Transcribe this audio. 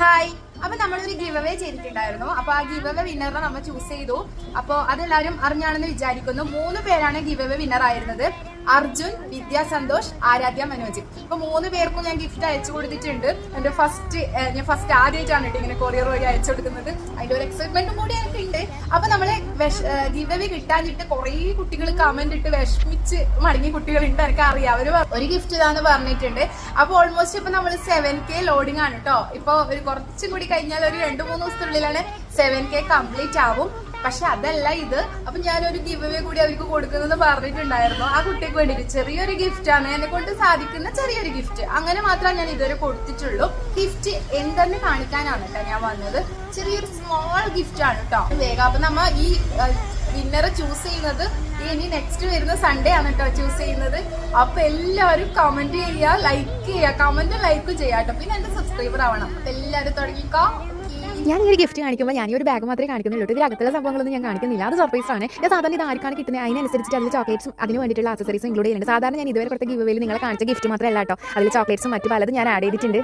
Hi അപ്പൊ നമ്മളൊരു give away ചെയ്തിട്ടുണ്ടായിരുന്നു. അപ്പൊ ആ ഗിവ് അവേ വിന്നറിനെ നമ്മൾ ചൂസ് ചെയ്തു. അപ്പൊ അതെല്ലാവരും അറിഞ്ഞാണെന്ന് വിചാരിക്കുന്നു. മൂന്ന് പേരാണ് ഗിവ് അവേ വിന്നർ ആയിരുന്നത്. അർജുൻ വിദ്യ സന്തോഷ് ആരാധ്യ മനോജ്. അപ്പൊ മൂന്ന് പേർക്കും ഞാൻ ഗിഫ്റ്റ് അയച്ചു കൊടുത്തിട്ടുണ്ട്. എന്റെ ഫസ്റ്റ് ഞാൻ ഫസ്റ്റ് ആദ്യമായിട്ടാണ് ഇങ്ങനെ കൊറിയർ വഴി അയച്ചു കൊടുക്കുന്നത്. അതിന്റെ ഒരു എക്സൈറ്റ്മെന്റും കൂടി എനിക്കുണ്ട്. അപ്പൊ നമ്മൾ അവേ കിട്ടാനിട്ട് കുറേ കുട്ടികൾ കമന്റ് ഇട്ട് വിഷമിച്ച് മടങ്ങിയ കുട്ടികളുണ്ട് എനിക്ക് അറിയാം. അവർ ഒരു ഗിഫ്റ്റ് ഇതാന്ന് പറഞ്ഞിട്ടുണ്ട്. അപ്പൊ ഓൾമോസ്റ്റ് ഇപ്പൊ നമ്മൾ സെവൻ കെ ലോഡിംഗ് ആണ് കേട്ടോ ഇപ്പൊ ഒരു കുറച്ചും കൂടി കഴിഞ്ഞാൽ ഒരു രണ്ടു മൂന്ന് ദിവസത്തിനുള്ളിലാണ് സെവൻ കെ കംപ്ലീറ്റ് ആവും. പക്ഷെ അതല്ല ഇത്. അപ്പൊ ഞാനൊരു അവേ കൂടി അവർക്ക് കൊടുക്കുന്നത് പറഞ്ഞിട്ടുണ്ടായിരുന്നു. ആ കുട്ടിക്ക് വേണ്ടിയിട്ട് ചെറിയൊരു ഗിഫ്റ്റ് ആണ്. എന്നെ കൊണ്ട് സാധിക്കുന്ന ചെറിയൊരു ഗിഫ്റ്റ് അങ്ങനെ മാത്രമേ ഞാൻ ഇതുവരെ കൊടുത്തിട്ടുള്ളൂ. ഗിഫ്റ്റ് എന്തെന്ന് കാണിക്കാനാണ് കേട്ടോ ഞാൻ വന്നത്. ചെറിയൊരു സ്മോൾ ഗിഫ്റ്റ് ആണ് കേട്ടോ. വേഗം അപ്പൊ നമ്മ ഈ വിന്നറെ ചൂസ് ചെയ്യുന്നത്. ഇനി നെക്സ്റ്റ് വരുന്ന സൺഡേ ആണ് കേട്ടോ ചൂസ് ചെയ്യുന്നത്. അപ്പൊ എല്ലാവരും കമന്റ് ചെയ്യുക ലൈക്ക് ചെയ്യുക കമന്റും ലൈക്കും ചെയ്യാം പിന്നെ എന്റെ സബ്സ്ക്രൈബർ ആവണം. അപ്പൊ എല്ലാവരും തുടങ്ങിക്കോ. ഞാൻ ഈ ഗിഫ്റ്റ് കാണിക്കുമ്പോൾ ഞാൻ ഈ ഒരു ബാഗ് മാത്രമേ കാണിക്കുന്നുള്ളൂ ഇതിൽ അകത്തുള്ള സംഭവങ്ങളൊന്നും ഞാൻ കാണിക്കുന്നില്ല. അത് സർപ്രൈസ് ആണ്. ഞാൻ സാധാരണ ഇത് ആർക്കാണ് കിട്ടുന്നത് അതിനനുസരിച്ച് അതിൽ ചോക്ലേറ്റ്സും അതിന് വേണ്ടിയിട്ടുള്ള ആക്സസറീസ് ഇൻക്ലൂഡ് ചെയ്യുന്നുണ്ട്. സാധാരണ ഞാൻ ഇതുവരെ പുറത്തെ ഗിവ് നിങ്ങൾ കാണിച്ച ഗിഫ്റ്റ് മാത്രമല്ല കേട്ടോ അതിൽ ചോക്ലേറ്റ്സും മറ്റു പലതും ഞാൻ ആഡ് ചെയ്തിട്ടുണ്ട്.